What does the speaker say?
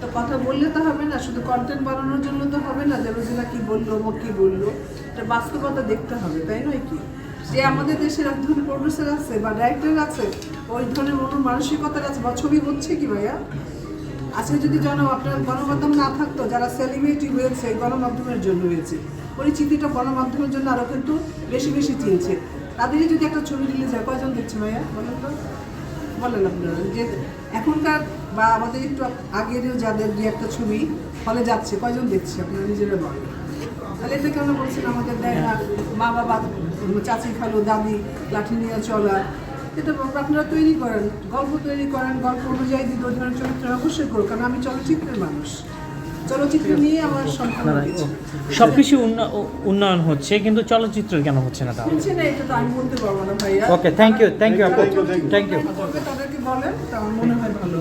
তো কথা বললে তো হবে না, শুধু কন্টেন্ট বানানোর জন্য তো হবে না, যে রোজিনা কি বলল, ও কি বলল, এটা বাস্তবতা দেখতে হবে, তাই নয় কি? যে আমাদের দেশের এক ধরনের প্রডিউসার আছে বা ডাইরেক্টর আছে, ওই ধরনের মন মানসিকতার আছে বা ছবি হচ্ছে কি ভাইয়া? আজকে যদি জন আপনার গণমাধ্যম না থাকতো, যারা সেলিব্রিটি হয়েছে, গণমাধ্যমের জন্য হয়েছে, পরিচিতিটা গণমাধ্যমের জন্য আরও কিন্তু বেশি বেশি চিনছে তাদেরই যদি একটা ছবি রিলিজ হয়, কয়জন দেখছে ভাইয়া, বলেন তো? বলেন আপনারা, যে এখনকার বা আমাদের একটু আগেরও যাদের দু একটা ছবি হলে যাচ্ছে কয়জন দেখছে? আপনারা নিজেরা বলেন। তাহলে এটা কেন বলছেন আমাদের দেয় না? মা বাবা চাচি খালো দাদি লাঠি নিয়ে চলা এটা আপনারা তৈরি করেন গল্প তৈরি করেন গল্প অনুযায়ী ওই ধরনের চরিত্র অবশ্যই করো কারণ আমি চলচ্চিত্রের মানুষ। চলচ্চিত্র নিয়ে আমার সব কিছু উন্নয়ন হচ্ছে কিন্তু চলচ্চিত্র কেন হচ্ছে না তাহলে? শুনছে না এটা তো আমি বলতে পারব না ভাইয়া। Okay thank you thank you আপু। থ্যাংক ইউ তাদেরকে বলেন তো আমার মনে হয় ভালো।